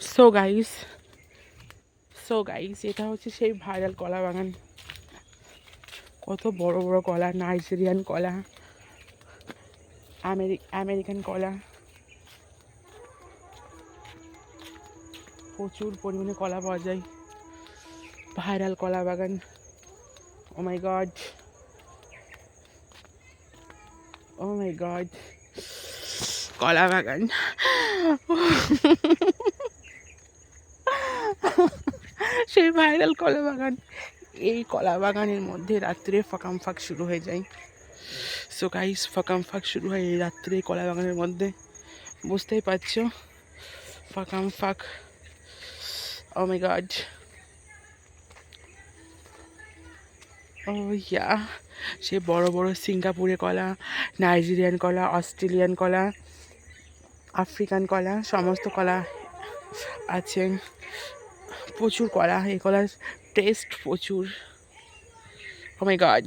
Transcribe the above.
So guys so guys এটা হচ্ছে সেই ভাইরাল কলা বাগান। কত বড় বড় কলা নাইজেরিয়ান কলা, আমেরি আমেরিকান কলা। প্রচুর পরিমাণে কলা পাওয়া যায়। ভাইরাল কলা বাগান। ও মাই গড ও মাই গড কলা বাগান। সেই ভাইরাল কলা বাগান। এই কলা বাগানের মধ্যে রাত্রে ফাঁকাম ফাঁক শুরু হয়ে যায়। সো গাইস ফাঁকাম ফাঁক শুরু হয় এই রাত্রে কলা বাগানের মধ্যে। বুঝতেই পারছ? ফাঁকাম ফাঁক। ও মাই গড ও ইয়া সে বড় বড় সিঙ্গাপুরে কলা, নাইজেরিয়ান কলা, অস্ট্রেলিয়ান কলা, আফ্রিকান কলা, সমস্ত কলা আছে। প্রচুর কলা এই কলার টেস্ট প্রচুর। ও মাই গড